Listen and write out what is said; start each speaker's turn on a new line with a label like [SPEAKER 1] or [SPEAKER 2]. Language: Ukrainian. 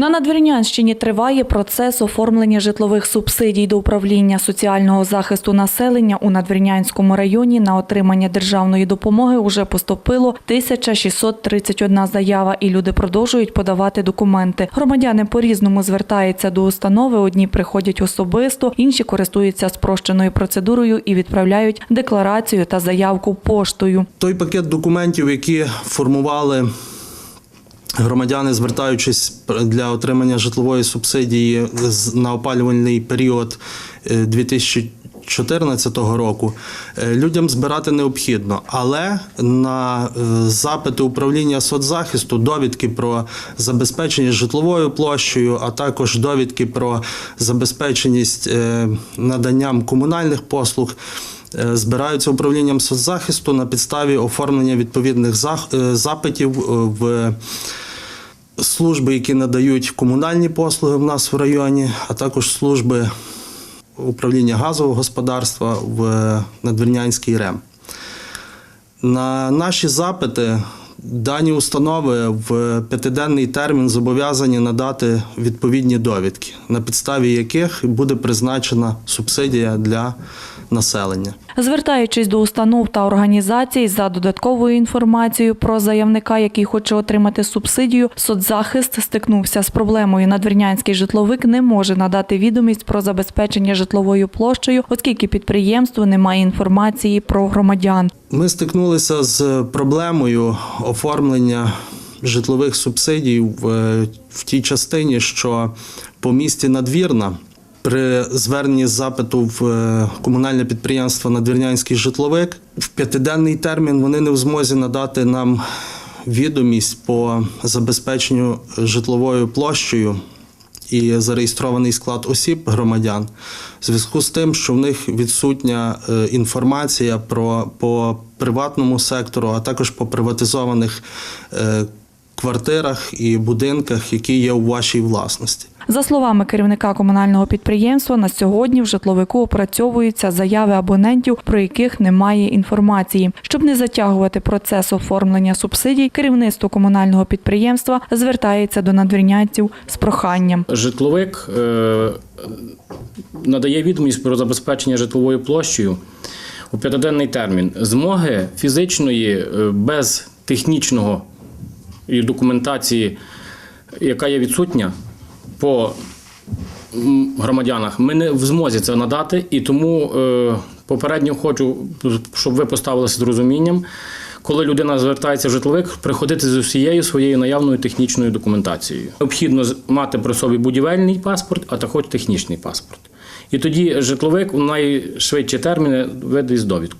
[SPEAKER 1] На Надвірнянщині триває процес оформлення житлових субсидій до управління соціального захисту населення у Надвірнянському районі на отримання державної допомоги уже поступило 1631 заява, і люди продовжують подавати документи. Громадяни по-різному звертаються до установи. Одні приходять особисто, інші користуються спрощеною процедурою і відправляють декларацію та заявку поштою.
[SPEAKER 2] Той пакет документів, які формували громадяни, звертаючись для отримання житлової субсидії на опалювальний період е, 2014 року, е, людям збирати необхідно. Але на е, запити управління соцзахисту, довідки про забезпечення житловою площею, а також довідки про забезпеченість е, наданням комунальних послуг е, збираються управлінням соцзахисту на підставі оформлення відповідних е, запитів е, в служби, які надають комунальні послуги в нас в районі, а також служби управління газового господарства в Надвірнянській РЕМ. На наші запити дані установи в п'ятиденний термін зобов'язані надати відповідні довідки, на підставі яких буде призначена субсидія для населення.
[SPEAKER 1] Звертаючись до установ та організацій за додатковою інформацією про заявника, який хоче отримати субсидію, соцзахист стикнувся з проблемою. Надвірнянський житловик не може надати відомість про забезпечення житловою площею, оскільки підприємство не має інформації про громадян.
[SPEAKER 2] Ми стикнулися з проблемою оформлення житлових субсидій в, в тій частині, що по місті Надвірна при зверненні запиту в е, комунальне підприємство Надвірнянський житловик в п'ятиденний термін вони не в змозі надати нам відомість по забезпеченню житловою площею і зареєстрований склад осіб громадян в зв'язку з тим, що в них відсутня е, інформація про по приватному сектору, а також по приватизованих е, квартирах і будинках, які є у вашій власності.
[SPEAKER 1] За словами керівника комунального підприємства, на сьогодні в житловику опрацьовуються заяви абонентів, про яких немає інформації. Щоб не затягувати процес оформлення субсидій, керівництво комунального підприємства звертається до надвірнянців з проханням.
[SPEAKER 3] Житловик е, надає відомість про забезпечення житловою площею у п'ятиденний термін. Змоги фізичної е, без технічного і документації, яка є відсутня по громадянах, ми не в змозі це надати, і тому е, попередньо хочу, щоб ви поставилися з розумінням. Коли людина звертається в житловик, приходити з усією своєю наявною технічною документацією. Необхідно мати при собі будівельний паспорт, а також технічний паспорт. І тоді житловик у найшвидші терміни видасть довідку.